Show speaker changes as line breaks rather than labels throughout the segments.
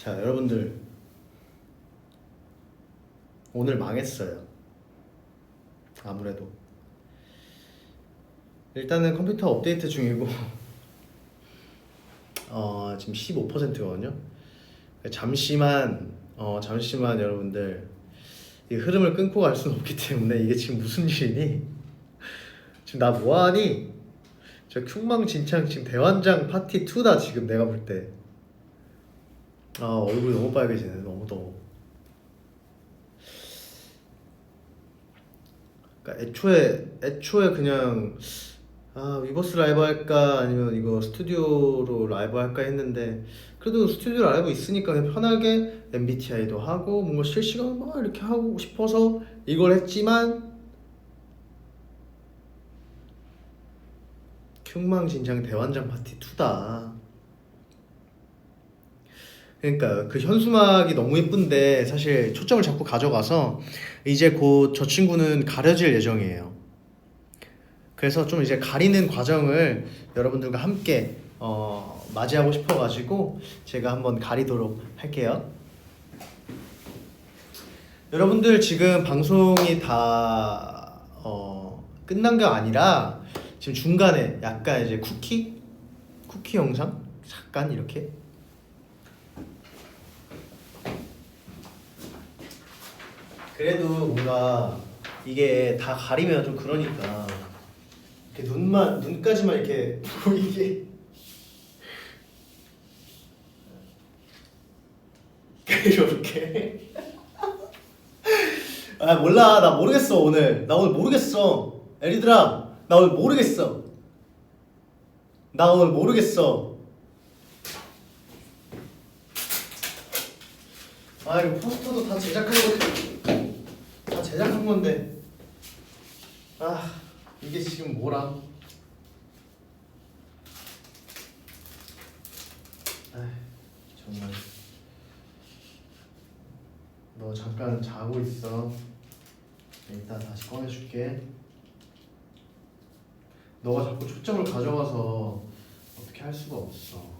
자 여러분들 오늘 망했어요. 아무래도 일단은 컴퓨터 업데이트 중이고 어, 지금 15%거든요. 잠시만 어, 잠시만 여러분들 이 흐름을 끊고 갈 수는 없기 때문에 이게 지금 무슨 일이니? 지금 나 뭐하니? 저 흉망진창 지금 대환장 파티 2다 지금 내가 볼 때. 아 얼굴이 너무 빨개지네 너무 더워. 그러니까 애초에 애초에 그냥 아 위버스 라이브 할까 아니면 이거 스튜디오로 라이브 할까 했는데 그래도 스튜디오 라이브 있으니까 그냥 편하게 MBTI도 하고 뭔가 실시간 막 이렇게 하고 싶어서 이걸 했지만 흉망진창 대환장 파티 2다. 그러니까 그 현수막이 너무 예쁜데 사실 초점을 자꾸 가져가서 이제 곧 저 친구는 가려질 예정이에요. 그래서 좀 이제 가리는 과정을 여러분들과 함께 어, 맞이하고 싶어가지고 제가 한번 가리도록 할게요. 여러분들 지금 방송이 다 어, 끝난 게 아니라 지금 중간에 약간 이제 쿠키 쿠키 영상 잠깐 이렇게 그래도 뭔가 이게 다 가리면 좀 그러니까. 이렇게 눈만 눈까지만 이렇게 보이게. 이렇게. 아 몰라. 나 모르겠어 오늘. 나 오늘 모르겠어. 에리드라 나 오늘 모르겠어. 나 오늘 모르겠어. 아 이거 포스터도 다 건데. 다 제작한 건데. 아 이게 지금 뭐람? 아 정말. 너 잠깐 자고 있어. 이따 다시 꺼내줄게. 너가 자꾸 초점을 가져가서 어떻게 할 수가 없어.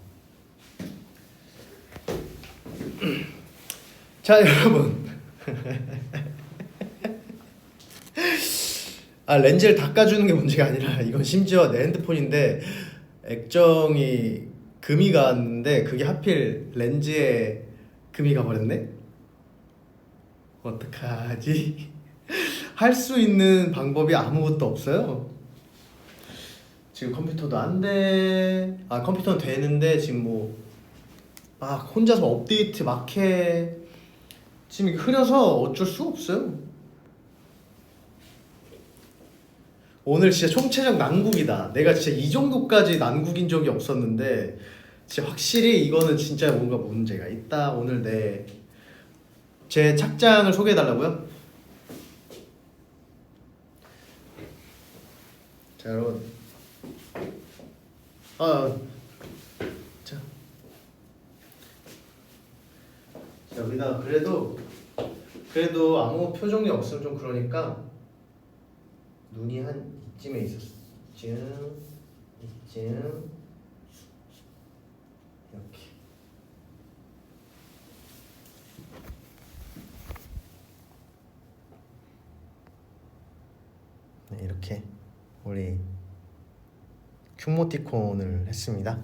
자 여러분 아 렌즈를 닦아주는 게 문제가 아니라 이건 심지어 내 핸드폰인데 액정이 금이 갔는데 그게 하필 렌즈에 금이 가버렸네? 어떡하지? 할 수 있는 방법이 아무것도 없어요. 지금 컴퓨터도 안 돼 아 컴퓨터는 되는데 지금 뭐 막 혼자서 업데이트 막 해. 지금 이게 흐려서 어쩔 수가 없어요 오늘 진짜 총체적 난국이다. 내가 진짜 이 정도까지 난국인 적이 없었는데 진짜 확실히 이거는 진짜 뭔가 문제가 있다. 오늘 내 제 착장을 소개해 달라고요? 자 여러분 아 자. 자 여기다 그래도 그래도 아무 표정이 없으면 좀 그러니까 눈이 한 이쯤에 있었어. 이쯤, 이쯤, 이렇게. 네, 이렇게 우리 큐모티콘을 했습니다.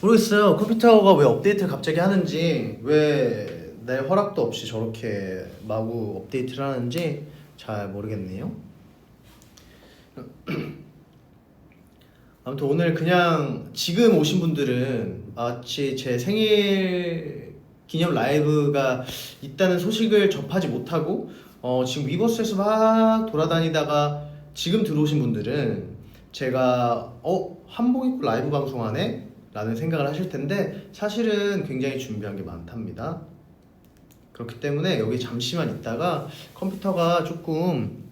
모르겠어요. 컴퓨터가 왜 업데이트를 갑자기 하는지 왜 내 허락도 없이 저렇게 마구 업데이트를 하는지 잘 모르겠네요. 아무튼 오늘 그냥 지금 오신 분들은 마치 제 생일 기념 라이브가 있다는 소식을 접하지 못하고 어, 지금 위버스에서 막 돌아다니다가 지금 들어오신 분들은 제가 어 한복 입고 라이브 방송하네 라는 생각을 하실 텐데 사실은 굉장히 준비한 게 많답니다. 그렇기 때문에 여기 잠시만 있다가 컴퓨터가 조금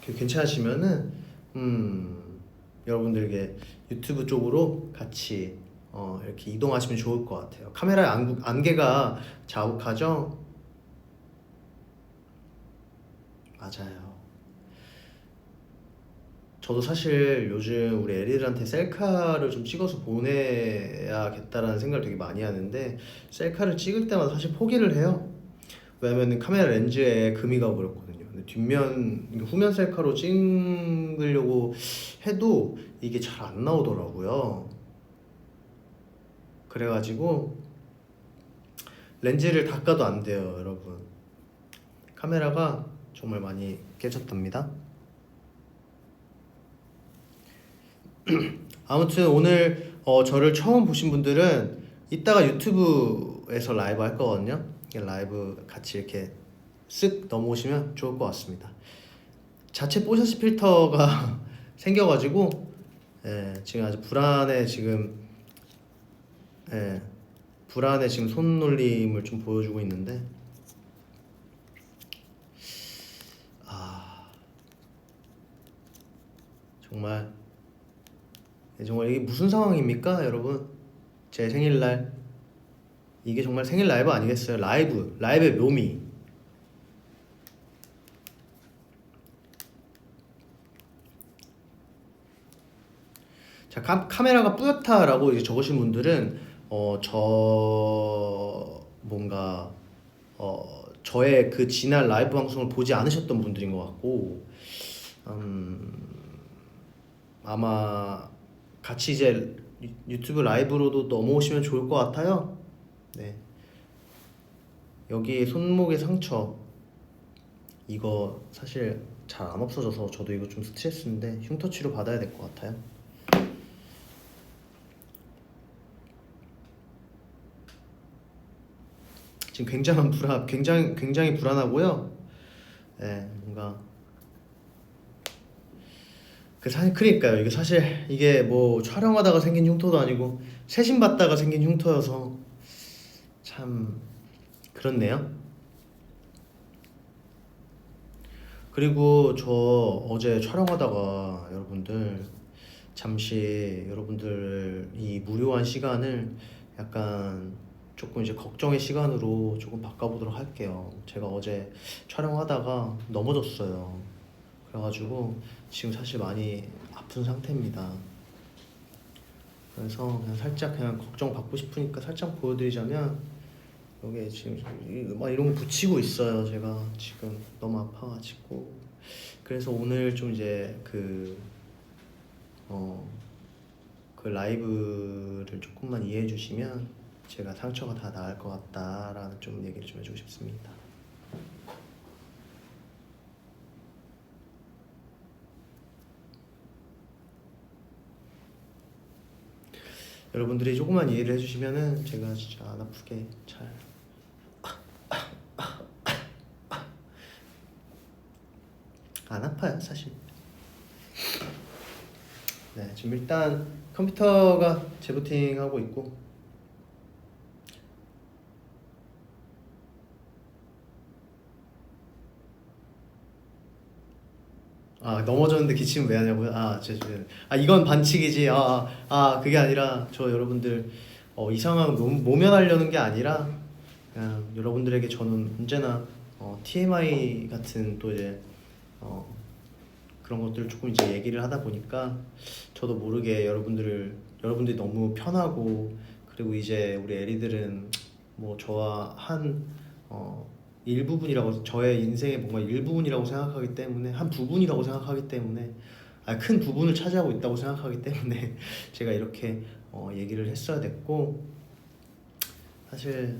괜찮으시면은 음 여러분들에게 유튜브 쪽으로 같이 어 이렇게 이동하시면 좋을 것 같아요. 카메라의 안, 안개가 자욱하죠? 맞아요. 저도 사실 요즘 우리 애리들한테 셀카를 좀 찍어서 보내야겠다라는 생각을 되게 많이 하는데 셀카를 찍을 때마다 사실 포기를 해요. 왜냐면 카메라 렌즈에 금이 가버렸거든요. 근데 뒷면, 후면 셀카로 찍으려고 해도 이게 잘 안 나오더라고요. 그래가지고 렌즈를 닦아도 안 돼요, 여러분. 카메라가 정말 많이 깨졌답니다. 아무튼 오늘 어, 저를 처음 보신 분들은 이따가 유튜브에서 라이브 할 거거든요. 이 라이브 같이 이렇게 쓱 넘어오시면 좋을 것 같습니다. 자체 뽀샤시 필터가 생겨가지고 예, 지금 아주 불안해 지금 예, 불안해 지금 손놀림을 좀 보여주고 있는데 아 정말 네, 정말 이게 무슨 상황입니까, 여러분? 제 생일날 이게 정말 생일 라이브 아니겠어요? 라이브, 라이브의 묘미. 자, 카, 카메라가 뿌옇다라고 이제 적으신 분들은 어, 저 뭔가 어, 저의 그 지난 라이브 방송을 보지 않으셨던 분들인 것 같고 음, 아마 같이 이제 유- 유튜브 라이브로도 넘어오시면 좋을 것 같아요. 네. 여기 손목의 상처 이거 사실 잘 안 없어져서 저도 이거 좀 스트레스인데 흉터 치료 받아야 될 것 같아요. 지금 굉장한 불안, 굉장히 굉장히 불안하고요. 네, 뭔가 그 사실 그러니까요. 이게 사실 이게 뭐 촬영하다가 생긴 흉터도 아니고 세심 받다가 생긴 흉터여서 참 그렇네요. 그리고 저 어제 촬영하다가 여러분들 잠시 여러분들 이 무료한 시간을 약간 조금 이제 걱정의 시간으로 조금 바꿔보도록 할게요. 제가 어제 촬영하다가 넘어졌어요. 그래가지고 지금 사실 많이 아픈 상태입니다. 그래서 그냥 살짝 그냥 걱정 받고 싶으니까 살짝 보여드리자면 여기에 지금 이- 막 이런 거 붙이고 있어요. 제가 지금 너무 아파가지고 그래서 오늘 좀 이제 그 어, 그 라이브를 조금만 이해해 주시면 제가 상처가 다 나을 것 같다라는 좀 얘기를 좀 해주고 싶습니다. 여러분들이 조금만 이해를 해주시면은 제가 진짜 안 아프게 잘 안 아파요 사실. 네 지금 일단 컴퓨터가 재부팅 하고 있고 아 넘어졌는데 기침은 왜 하냐고요? 아 죄송해요. 아 이건 반칙이지. 아, 아, 아 그게 아니라 저 여러분들 어, 이상한 모, 모면하려는 게 아니라 그냥 여러분들에게 저는 언제나 어, TMI 같은 또 이제 어, 그런 것들을 조금 이제 얘기를 하다 보니까 저도 모르게 여러분들을 여러분들이 너무 편하고 그리고 이제 우리 애리들은 뭐 저와 한 어, 일부분이라고 저의 인생의 뭔가 일부분이라고 생각하기 때문에 한 부분이라고 생각하기 때문에 아, 큰 부분을 차지하고 있다고 생각하기 때문에 제가 이렇게 어, 얘기를 했어야 됐고 사실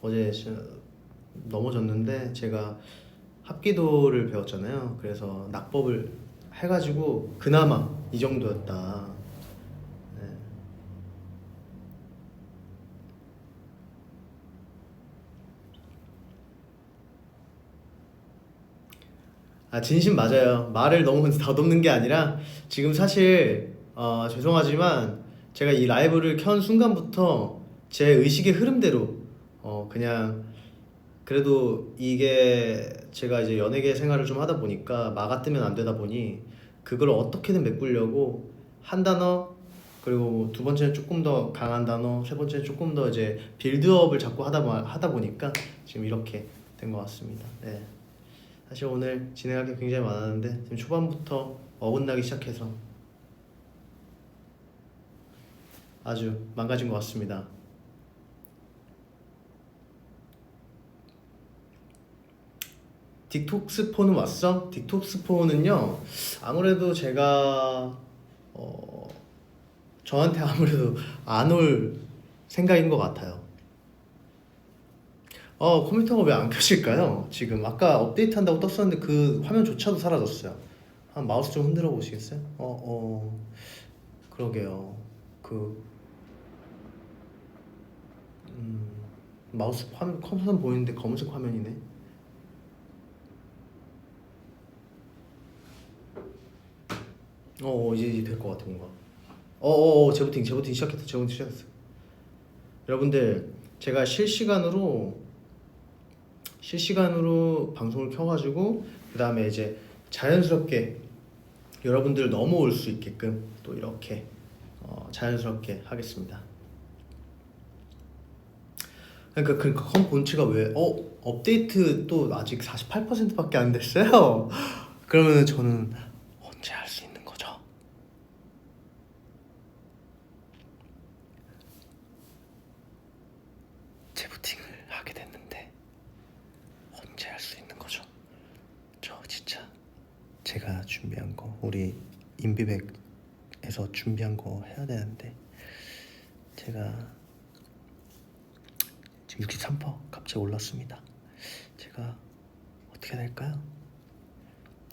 어제 넘어졌는데 제가 합기도를 배웠잖아요. 그래서 낙법을 해가지고 그나마 이 정도였다. 네. 아 진심 맞아요. 말을 너무 더듬는 게 아니라 지금 사실 어, 죄송하지만 제가 이 라이브를 켠 순간부터 제 의식의 흐름대로 어, 그냥 그래도 이게 제가 이제 연예계 생활을 좀 하다 보니까 마가 뜨면 안 되다 보니 그걸 어떻게든 메꾸려고 한 단어 그리고 두 번째는 조금 더 강한 단어 세 번째는 조금 더 이제 빌드업을 자꾸 하다 보- 하다 보니까 지금 이렇게 된 것 같습니다. 네. 사실 오늘 진행할 게 굉장히 많았는데 지금 초반부터 어긋나기 시작해서 아주 망가진 것 같습니다. 딕톡스포는 왔어? 딕톡스포는요 아무래도 제가 어, 저한테 아무래도 안 올 생각인 것 같아요. 어 컴퓨터가 왜 안 켜질까요? 지금 아까 업데이트 한다고 떴었는데 그 화면조차도 사라졌어요. 한 마우스 좀 흔들어 보시겠어요? 어 어, 그러게요. 그 음, 마우스 화면 컴퓨터 보이는데 검은색 화면이네. 어, 어 이제 될 것 같아 뭔가. 어 어 어, 재부팅 재부팅 시작했다 재부팅 시작했어. 여러분들 제가 실시간으로 실시간으로 방송을 켜가지고 그 다음에 이제 자연스럽게 여러분들 넘어올 수 있게끔 또 이렇게 어, 자연스럽게 하겠습니다. 그러니까 그컴 본체가 왜 어 업데이트 또 아직 48%밖에 안 됐어요. 그러면 저는 언제 할 수 있는 거죠? 재부팅을 하게 됐는데 언제 할 수 있는 거죠? 저 진짜 제가 준비한 거 우리 인비백에서 준비한 거 해야 되는데 제가 지금 63% 갑자기 올랐습니다. 제가 어떻게 될까요?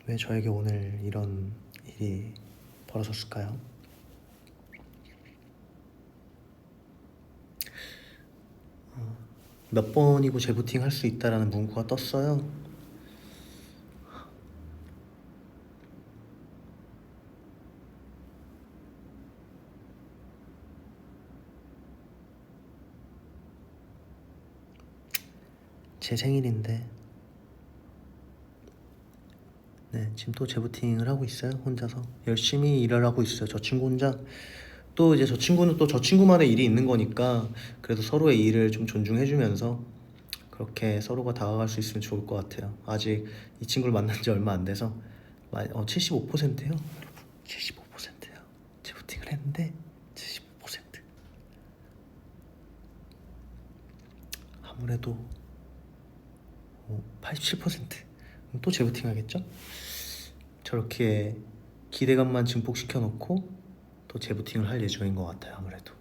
왜 저에게 오늘 이런 일이 벌어졌을까요? 어, 몇 번이고 재부팅 할 수 있다라는 문구가 떴어요. 제 생일인데. 네 지금 또 재부팅을 하고 있어요 혼자서. 열심히 일을 하고 있어요. 저 친구 혼자. 또 이제 저 친구는 또 저 친구만의 일이 있는 거니까 그래도 서로의 일을 좀 존중해주면서 그렇게 서로가 다가갈 수 있으면 좋을 것 같아요. 아직 이 친구를 만난 지 얼마 안 돼서 마- 어, 75%예요? 75%예요. 재부팅을 했는데 75% 아무래도 어, 87%또 재부팅 하겠죠? 저렇게 기대감만 증폭시켜 놓고 또 재부팅을 할 예정인 것 같아요 아무래도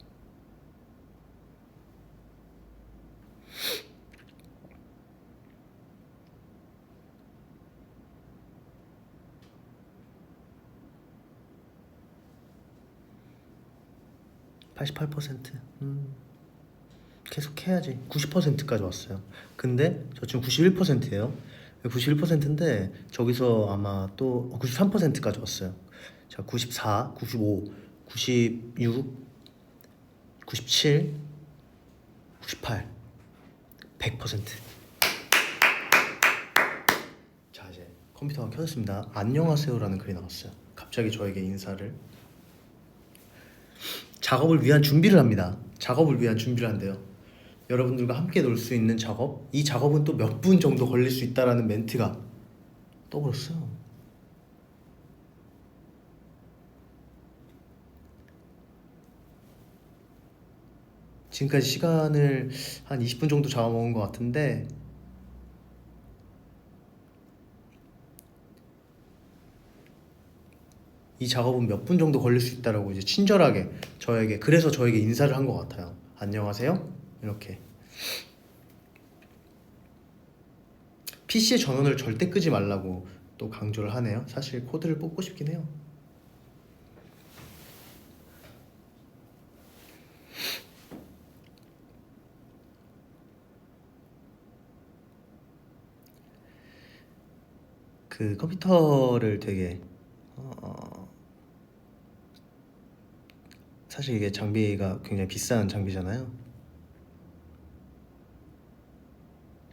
(88%) 음. 계속 해야지 90%까지 왔어요 근데 저 지금 91%예요 91%인데 저기서 아마 또 93%까지 왔어요 자 94, 95, 96, 97, 98, 100%. 자 이제 컴퓨터가 켜졌습니다. 안녕하세요라는 글이 나왔어요. 갑자기 저에게 인사를. 작업을 위한 준비를 합니다. 작업을 위한 준비를 한대요. 여러분들과 함께 놀 수 있는 작업. 이 작업은 또 몇 분 정도 걸릴 수 있다라는 멘트가 떠버렸어요. 지금까지 시간을 한 20분 정도 잡아먹은 것 같은데 이 작업은 몇 분 정도 걸릴 수 있다라고 이제 친절하게 저에게 그래서 저에게 인사를 한 것 같아요. 안녕하세요. 이렇게 PC의 전원을 절대 끄지 말라고 또 강조를 하네요. 사실 코드를 뽑고 싶긴 해요. 그 컴퓨터를 되게 어, 사실 이게 장비가 굉장히 비싼 장비잖아요.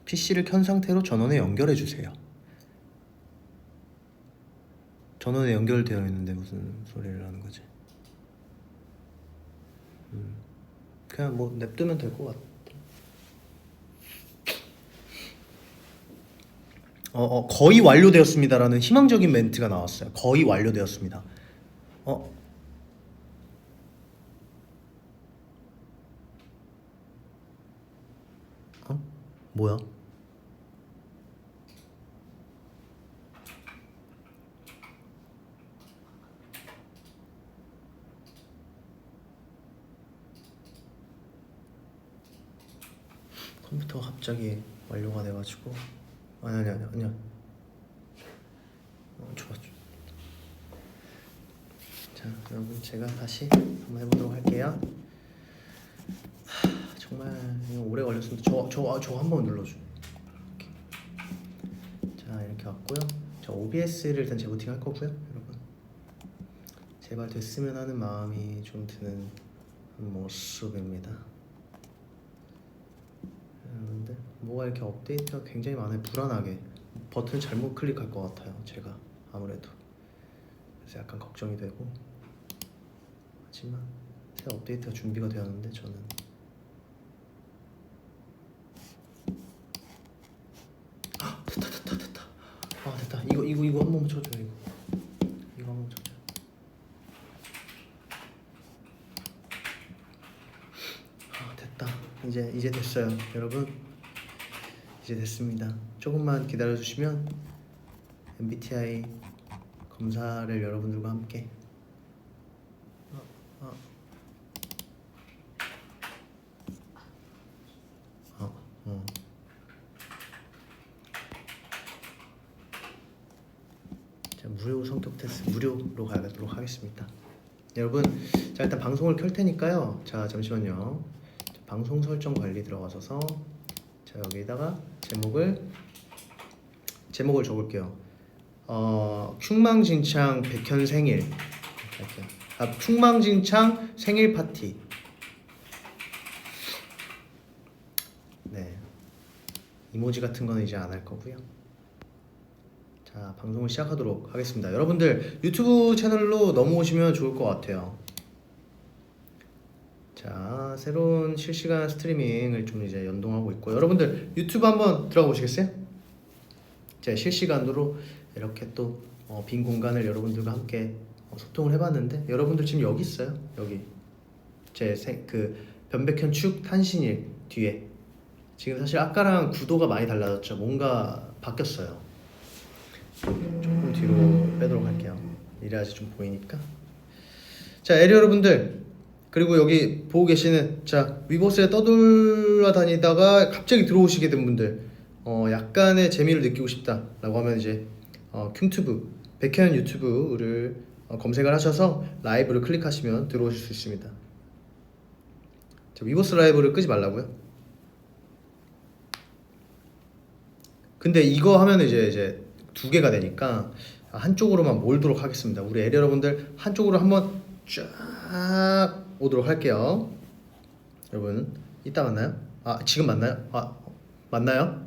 PC를 켠 상태로 전원에 연결해 주세요. 전원에 연결되어 있는데 무슨 소리를 하는 거지? 음, 그냥 뭐 냅두면 될 것 같아. 어, 어, 거의 완료되었습니다라는 희망적인 멘트가 나왔어요. 거의 완료되었습니다. 어? 어? 뭐야? 컴퓨터가 갑자기 완료가 돼가지고. 아니 아니 아니 아니야. 어, 좋아 자 여러분 제가 다시 한번 해보도록 할게요. 하, 정말 이거 오래 걸렸습니다. 저저저 한번 눌러줘 이렇게. 자 이렇게 왔고요. 자 OBS를 일단 재부팅 할 거고요 여러분. 제발 됐으면 하는 마음이 좀 드는 모습입니다 여러분들 뭐가 이렇게 업데이트가 굉장히 많아요. 불안하게. 버튼 잘못 클릭할 것 같아요 제가. 아무래도. 그래서 약간 걱정이 되고. 하지만 새 업데이트가 준비가 되었는데 저는. 아, 됐다 됐다 됐다. 아 됐다. 이거 이거 이거 한 번만 쳐줘요 이거. 이거 한 번만 쳐줘요. 아 됐다. 이제 이제 됐어요 여러분 이제 됐습니다. 조금만 기다려 주시면 MBTI 검사를 여러분들과 함께. 어, 어. 어, 무료 성격 테스트 무료로 가도록 하겠습니다. 여러분 자 일단 방송을 켤 테니까요. 자 잠시만요. 자, 방송 설정 관리 들어가셔서 자 여기다가 제목을 제목을 적을게요. 어 쿵망진창 백현 생일. 이렇게. 아 쿵망진창 생일 파티. 네. 이모지 같은 거는 이제 안 할 거고요. 자 방송을 시작하도록 하겠습니다. 여러분들 유튜브 채널로 넘어오시면 좋을 것 같아요. 자 새로운 실시간 스트리밍을 좀 이제 연동하고 있고. 여러분들 유튜브 한번 들어가 보시겠어요? 제 실시간으로 이렇게 또 어, 빈 공간을 여러분들과 함께 어, 소통을 해봤는데 여러분들 지금 여기 있어요? 여기. 제그 변백현 축 탄신일 뒤에. 지금 사실 아까랑 구도가 많이 달라졌죠. 뭔가 바뀌었어요. 조금 뒤로 빼도록 할게요. 이래야지 좀 보이니까. 자 에리 여러분들 그리고 여기 보고 계시는 자 위버스에 떠돌아 다니다가 갑자기 들어오시게 된 분들 어 약간의 재미를 느끼고 싶다라고 하면 이제 어 킹튜브 백현 유튜브를 어, 검색을 하셔서 라이브를 클릭하시면 들어오실 수 있습니다. 자, 위버스 라이브를 끄지 말라고요? 근데 이거 하면 이제 이제 두 개가 되니까 한쪽으로만 몰도록 하겠습니다. 우리 에리 여러분들 한쪽으로 한번 쫙 오도록 할게요. 여러분 이따 만나요? 아 지금 만나요? 아 맞나요?